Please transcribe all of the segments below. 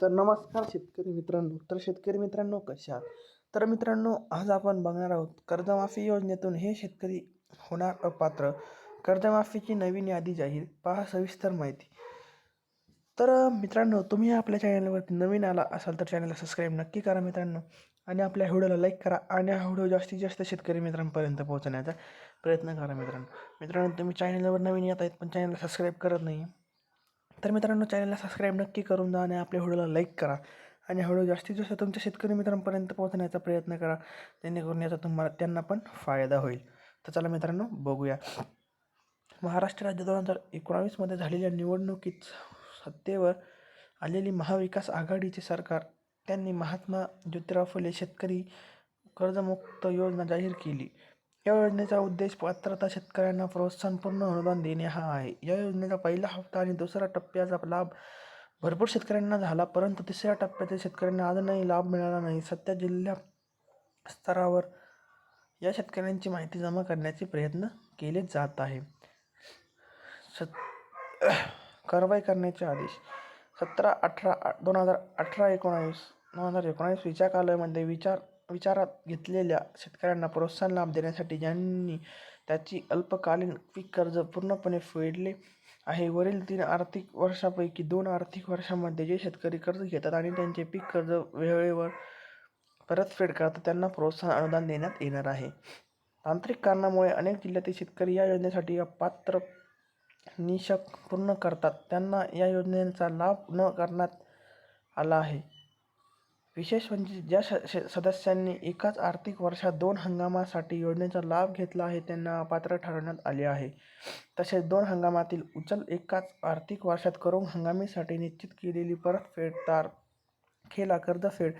तर नमस्कार शेतकरी मित्रांनो. तर शेतकरी मित्रांनो कशा तर मित्रांनो आज आपण बघणार आहोत कर्जमाफी योजनेतून हे शेतकरी होणार अपात्र. कर्जमाफीची नवीन यादी जाहीर पहा सविस्तर माहिती. तर मित्रांनो तुम्ही आपल्या चॅनलवरती नवीन आला असाल तर चॅनलला सबस्क्राईब नक्की करा मित्रांनो. आणि आपल्या व्हिडिओला लाईक करा आणि हा व्हिडिओ जास्तीत जास्त शेतकरी मित्रांपर्यंत पोहोचण्याचा प्रयत्न करा मित्रांनो. मित्रांनो तुम्ही चॅनलवर नवीन येत आहेत पण चॅनलला सबस्क्राईब करत नाही तर मित्रांनो चॅनलला सबस्क्राईब नक्की करून जा आणि आपल्या व्हिडिओला लाईक करा. आणि हळूहळू जास्तीत जास्त तुमच्या शेतकरी मित्रांपर्यंत पोहोचण्याचा प्रयत्न करा. जेणेकरून याचा तुम्हाला त्यांना पण फायदा होईल. तर चला मित्रांनो बघूया. महाराष्ट्र राज्य दोन हजार एकोणावीसमध्ये झालेल्या निवडणुकीत सत्तेवर आलेली महाविकास आघाडीचे सरकार त्यांनी महात्मा ज्योतिराव फुले शेतकरी कर्जमुक्त योजना जाहीर केली. या योजनेचा उद्देश पात्रता शेतकऱ्यांना प्रोत्साहनपूर्ण अनुदान देणे हा आहे. या योजनेचा पहिला हप्ता आणि दुसरा टप्प्याचा लाभ भरपूर शेतकऱ्यांना झाला परंतु तिसऱ्या टप्प्यातील शेतकऱ्यांना अजूनही लाभ मिळाला नाही. सध्या जिल्हा स्तरावर या शेतकऱ्यांची माहिती जमा करण्याचे प्रयत्न केले जात आहे. सत कारवाई करण्याचे आदेश. सतरा अठरा दोन हजार अठरा एकोणावीस दोन हजार एकोणावीसच्या कालामध्ये विचार विचारात घेतलेल्या शेतकऱ्यांना प्रोत्साहन लाभ देण्यासाठी ज्यांनी त्याची अल्पकालीन पीक कर्ज पूर्णपणे फेडले आहे. वरील तीन आर्थिक वर्षापैकी दोन आर्थिक वर्षांमध्ये जे शेतकरी कर्ज घेतात आणि त्यांचे पीक कर्ज वेळेवर परतफेड करतात त्यांना प्रोत्साहन अनुदान देण्यात येणार आहे. तांत्रिक कारणामुळे अनेक जिल्ह्यातील शेतकरी या योजनेसाठी अपात्र निशक पूर्ण करतात. त्यांना या योजनेचा लाभ न करण्यात आला आहे. विशेष म्हणजे ज्या श श सदस्यांनी एकाच आर्थिक वर्षात दोन हंगामासाठी योजनेचा लाभ घेतला आहे त्यांना पात्र ठरवण्यात आले आहे. तसेच दोन हंगामातील उचल एकाच आर्थिक वर्षात करून हंगामीसाठी निश्चित केलेली परतफेड तारखेला कर्जफेड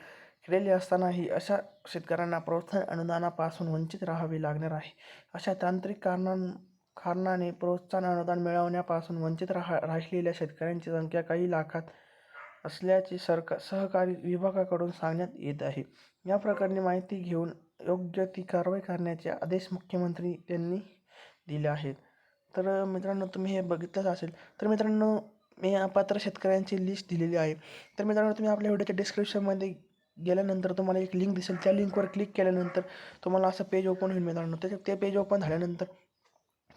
केलेली असतानाही अशा शेतकऱ्यांना प्रोत्साहन अनुदानापासून वंचित राहावे लागणार आहे. अशा तांत्रिक कारणां कारणाने प्रोत्साहन अनुदान मिळवण्यापासून वंचित राहा राहिलेल्या शेतकऱ्यांची संख्या काही लाखात असल्याचे सरकार सहकारी विभागाकडून सांगण्यात येत आहे. या प्रकरणी माहिती घेऊन योग्य ती कारवाई करण्याचे आदेश मुख्यमंत्री त्यांनी दिले आहेत. तर मित्रांनो तुम्ही हे बघितलंच असेल. तर मित्रांनो मी पात्र शेतकऱ्यांची लिस्ट दिलेली आहे. तर मित्रांनो तुम्ही आपल्या व्हिडिओच्या डिस्क्रिप्शनमध्ये गेल्यानंतर तुम्हाला एक लिंक दिसेल. त्या लिंकवर क्लिक केल्यानंतर तुम्हाला असं पेज ओपन होईल मित्रांनो. त्याच्या ते पेज ओपन झाल्यानंतर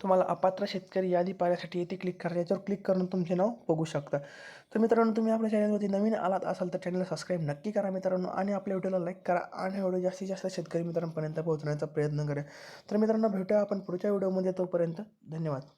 तुम्हाला अपात्र शेतकरी यादी पाहण्यासाठी येथे क्लिक करा. याच्यावर क्लिक करून तुमचे नाव बघू शकता. तर मित्रांनो तुम्ही आपल्या चॅनलवरती नवीन आलात असाल तर चॅनलला सबस्क्राईब नक्की करा मित्रांनो आणि आपल्या व्हिडिओला लाईक करा आणि व्हिडिओ जास्तीत जास्त शेतकरी मित्रांपर्यंत पोहोचण्याचा प्रयत्न करा. तर मित्रांनो भेटूया आपण पुढच्या व्हिडिओमध्ये तोपर्यंत. धन्यवाद.